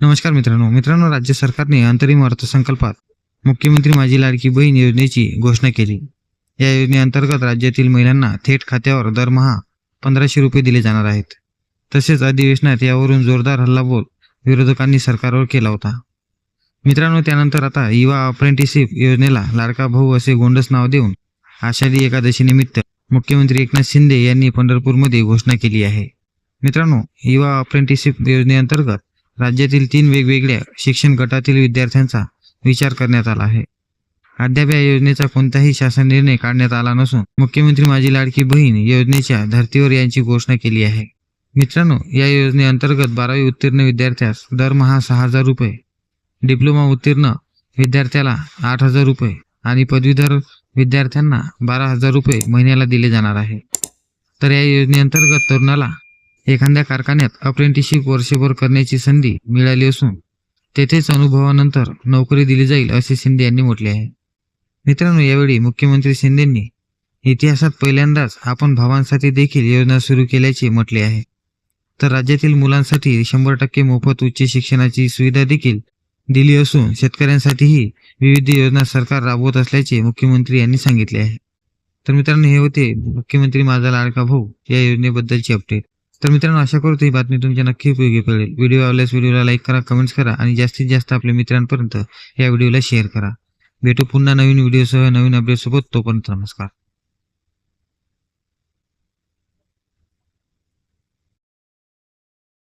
नमस्कार मित्रांनो. मित्रांनो राज्य सरकारने अंतरिम अर्थसंकल्पात मुख्यमंत्री माझी लाडकी बहीण योजनेची घोषणा केली. या योजनेअंतर्गत राज्यातील महिलांना थेट खात्यावर दरमहा पंधराशे रुपये दिले जाणार आहेत. तसेच अधिवेशनात यावरून जोरदार हल्लाबोल विरोधकांनी सरकारवर केला होता. मित्रांनो त्यानंतर आता युवा अप्रेंटिसशिप योजनेला लाडका भाऊ असे गोंडस नाव देऊन आषाढी एकादशीनिमित्त मुख्यमंत्री एकनाथ शिंदे यांनी पंढरपूरमध्ये घोषणा केली आहे. मित्रांनो युवा अप्रेंटिसशिप योजनेअंतर्गत राज्यातील तीन वेगवेगळ्या शिक्षण गटातील विद्यार्थ्यांचा विचार करण्यात आला आहे. अद्याप या योजनेचा कोणताही शासन निर्णय काढण्यात आला नसून मुख्यमंत्री माझी लाडकी बहीण योजनेच्या धर्तीवर यांची घोषणा केली आहे. मित्रांनो या योजनेअंतर्गत बारावी उत्तीर्ण विद्यार्थ्यास दरमहा सहा हजार रुपये डिप्लोमा उत्तीर्ण विद्यार्थ्याला आठ हजार रुपये आणि पदवीधर विद्यार्थ्यांना बारा हजार रुपये महिन्याला दिले जाणार आहे. तर या योजनेअंतर्गत तरुणाला एखाद्या कारखान्यात अप्रेंटिसशिप वर्षभर करण्याची संधी मिळाली असून तेथेच अनुभवानंतर नोकरी दिली जाईल असे शिंदे यांनी म्हटले आहे. मित्रांनो यावेळी मुख्यमंत्री शिंदेंनी इतिहासात पहिल्यांदाच आपण भावांसाठी देखील योजना सुरू केल्याचे म्हटले आहे. तर राज्यातील मुलांसाठी शंभर टक्के मोफत उच्च शिक्षणाची सुविधा देखील दिली असून शेतकऱ्यांसाठीही विविध योजना सरकार राबवत असल्याचे मुख्यमंत्री यांनी सांगितले आहे. तर मित्रांनो हे होते मुख्यमंत्री माझा लाडका भाऊ या योजनेबद्दलची अपडेट तर मित्रांनो आशा करतो ही बातमी तुमच्या नक्की उपयोगी पडेल. व्हिडिओ आवडल्यास व्हिडिओला लाईक करा कमेंट्स करा आणि जास्तीत जास्त आपल्या मित्रांपर्यंत या व्हिडिओला शेअर करा. भेटू पुन्हा नवीन व्हिडिओसह नवीन अपडेटसोबत तोपर्यंत नमस्कार.